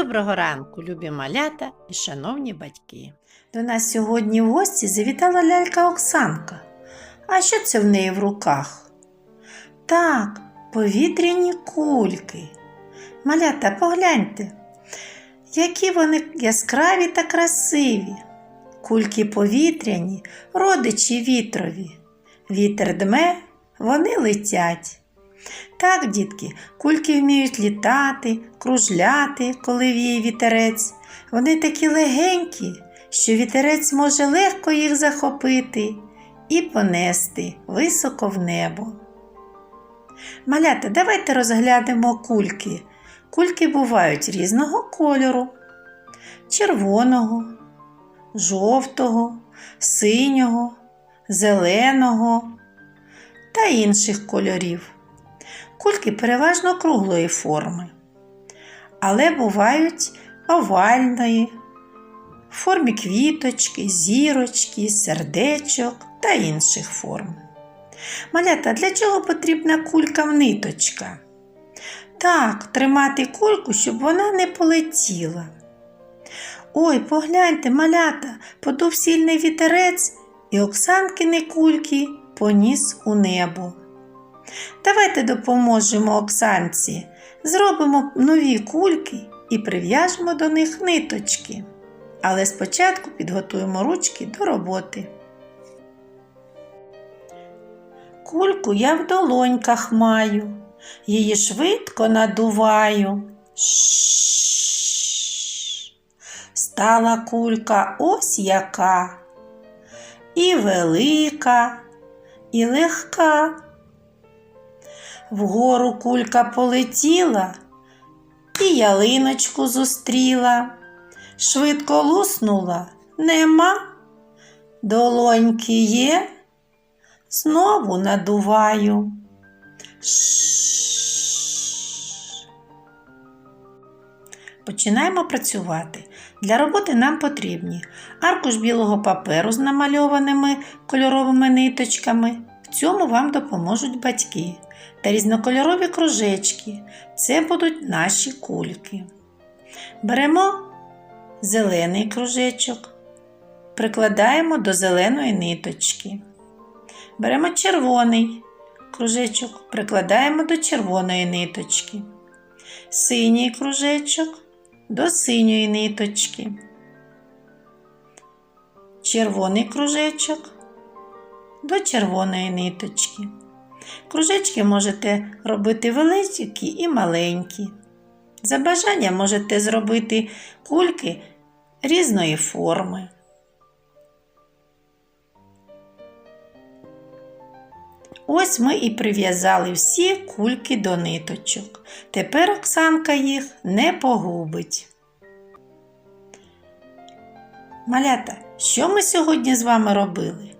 Доброго ранку, любі малята і шановні батьки. До нас сьогодні в гості завітала лялька Оксанка. А що це в неї в руках? Так, повітряні кульки. Малята, погляньте, які вони яскраві та красиві. Кульки повітряні, родичі вітрові. Вітер дме, вони летять. Так, дітки, кульки вміють літати, кружляти, коли віє вітерець. Вони такі легенькі, що вітерець може легко їх захопити і понести високо в небо. Малята, давайте розглянемо кульки. Кульки бувають різного кольору: червоного, жовтого, синього, зеленого та інших кольорів. Кульки переважно круглої форми, але бувають овальної, в формі квіточки, зірочки, сердечок та інших форм. Малята, для чого потрібна кулькам ниточка? Так, тримати кульку, щоб вона не полетіла. Ой, погляньте, малята, подув сильний вітерець, і Оксанкини кульки поніс у небо. Давайте допоможемо Оксанці, зробимо нові кульки і прив'яжемо до них ниточки. Але спочатку підготуємо ручки до роботи. Кульку я в долоньках маю, її швидко надуваю. Стала кулька ось яка, і велика, і легка. Вгору кулька полетіла і ялиночку зустріла. Швидко луснула нема. Долоньки є, знову надуваю. Починаємо працювати. Для роботи нам потрібні аркуш білого паперу з намальованими кольоровими ниточками. В цьому вам допоможуть батьки та різнокольорові кружечки. Це будуть наші кульки. Беремо зелений кружечок, прикладаємо до зеленої ниточки. Беремо червоний кружечок, прикладаємо до червоної ниточки. Синій кружечок до синьої ниточки. Червоний кружечок до червоної ниточки. Кружечки можете робити великі і маленькі. За бажанням можете зробити кульки різної форми. Ось ми і прив'язали всі кульки до ниточок. Тепер Оксанка їх не погубить. Малята, що ми сьогодні з вами робили?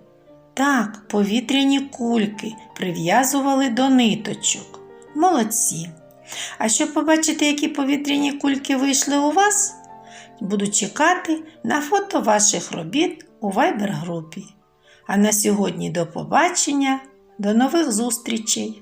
Так, повітряні кульки прив'язували до ниточок. Молодці. А щоб побачити, які повітряні кульки вийшли у вас, буду чекати на фото ваших робіт у Viber групі. А на сьогодні до побачення, до нових зустрічей!